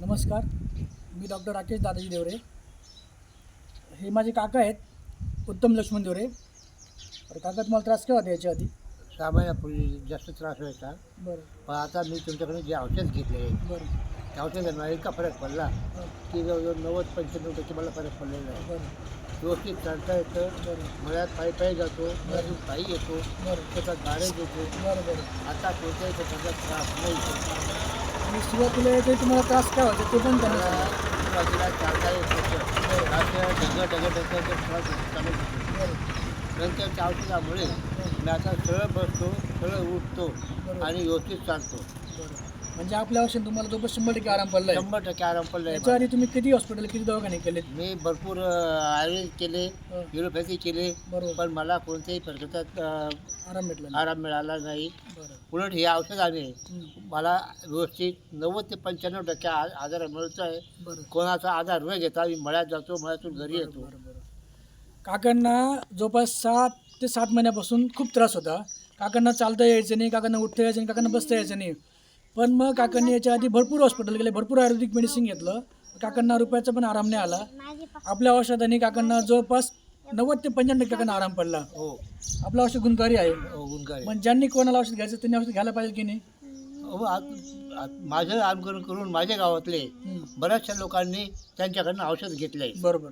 नमस्कार मी डॉक्टर राकेश दादाजी देवरे. हे माझे काका आहेत उत्तम लक्ष्मण देवरे. तर काका तुम्हाला त्रास काय होता याच्या आधी? सहा महिन्यापूर्वी जास्त त्रास व्हायचा. बरं. पण आता मी तुमच्याकडे जे औषध घेतले बरं. त्या औषधांना इतका फरक पडला की जवळजवळ नव्वद पंच्याण्णव टक्के मला फरक पडलेला आहे. बरं. व्यवस्थित चालता येतं बरं. मळ्यात पायी पायी जातो मळ्यातून पायी येतो बरं. त्याचा गाड्या येतो बरं बरं. आता कोणत्याही प्रकारचा त्रास नाही आणि सुरुवातीला याच्या तुम्हाला त्रास काय व्हायचा ते पण त्यांना सुरुवातीला चालता येत ढगं ढगं नंतरच्या औषधामुळे मी आता सरळ बसतो सरळ उठतो आणि व्यवस्थित चालतो. बरं म्हणजे आपल्या औषध तुम्हाला जवळ शंभर टक्के आराम पडला शंभर टक्के आराम पडला याच्या आधी तुम्ही किती हॉस्पिटल किती दवाखाने केले? मी भरपूर आयुर्वेद केले युरोपॅथी केले बरोबर. पण मला कोणत्याही प्रकारचा आराम भेटला. आराम मिळाला नाही. उलट हे औषधाने हं, मला व्यवस्थित नव्वद ते पंच्याण्णव टक्के आ- आधार मिळतो आहे कोणाचा आधार न घेता मी मळ्यात जातो मळ्यातून घरी येतो. काकांना जवळपास सात ते सात महिन्यापासून खूप त्रास होता. काकांना चालता यायचं नाही काकांना उठता यायचं नाही काकांना बसता यायचं नाही. पण मग काकांनी याच्या आधी भरपूर हॉस्पिटल गेले भरपूर आयुर्वेदिक मेडिसिन घेतलं. काकांना रुपयाचा पण आराम नाही आला. आपल्या औषधाने काकांना जवळपास नव्वद ते पंच्याण्णव टक्के काकांना आराम पडला. हो. आपलं औषध गुणकारी आहे. हो गुणकारी. पण ज्यांनी कोणाला औषध घ्यायचं त्यांनी औषध घ्यायला पाहिजे की नाही? हो, आ- माझं अनुकरण करून माझ्या गावातले बऱ्याचशा लोकांनी त्यांच्याकडनं औषध घेतलंय. बरोबर.